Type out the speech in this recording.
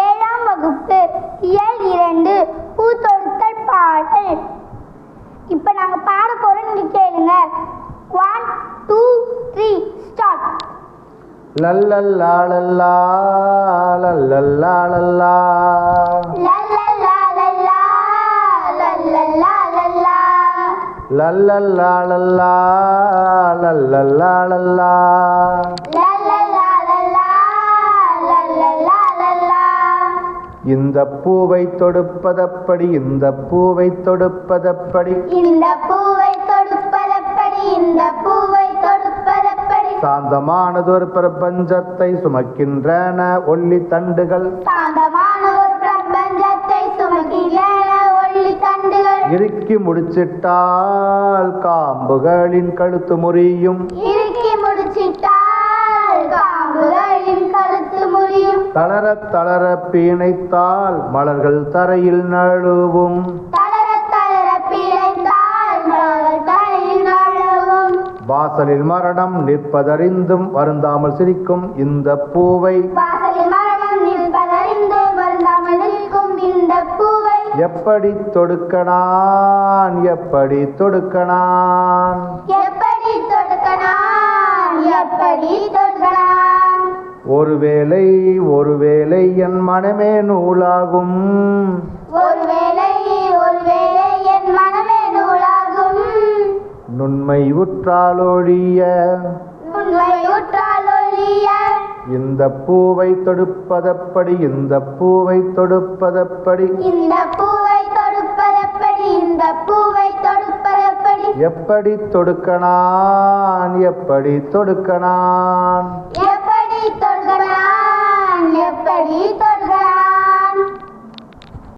ஏழாம் வகுப்பு இயல் இரண்டு பூ தொடுத்தல் பாடல். இப்போ நாங்கள் பாட போகிறோம் நீங்கள் கேளுங்க. ஒன் டூ த்ரீ ஸ்டார்ட் லல்லல்லா லல்லா லல்லல்லா லல்லா லல்லல்லா லல்லா லல்லல்லா லல்லா லல்லல்லா லல்லா லல்லல்லா லல்லா இந்த பூவை தொடுப்பதப்படி இந்த பூவை தொடுப்பதப்படி. இந்த பூவை தொடுப்பதப்படி இந்த பூவை தொடுப்பதப்படி. சாந்தமானதொரு பிரபஞ்சத்தை சுமக்கின்றன ஒல்லி தண்டுகள். சாந்தமான ஒரு பிரபஞ்சத்தை சுமக்கின்றன இறுக்கி முடிச்சிட்டால் காம்புகளின் கழுத்து முறியும். தளர தளர பீணைத்தால் மலர்கள் தரையில் நழுவும். வாசலில் மரணம் நிற்பதறிந்தும் வருந்தாமல் சிரிக்கும் இந்த பூவை. எப்படி தொடுக்கணான்? எப்படி தொடுக்கணான்? எப்படி தொடுக்கணான்? எப்படி ஒருவேளை ஒருவேளை என் மனமே நூலாகும். ஒருவேளை ஒருவேளை என் மனமே நூலாகும். நுண்மை உற்றாலொழிய உண்மை உற்றால் ஒழிய. இந்த பூவை தொடுப்பதப்படி இந்த பூவை தொடுப்பதப்படி. இந்த பூவை தொடுப்பதப்படி இந்த பூவை தொடுப்பதப்படி. எப்படி தொடுக்கணான் எப்படி தொடுக்கணான் otorgarán, le pedí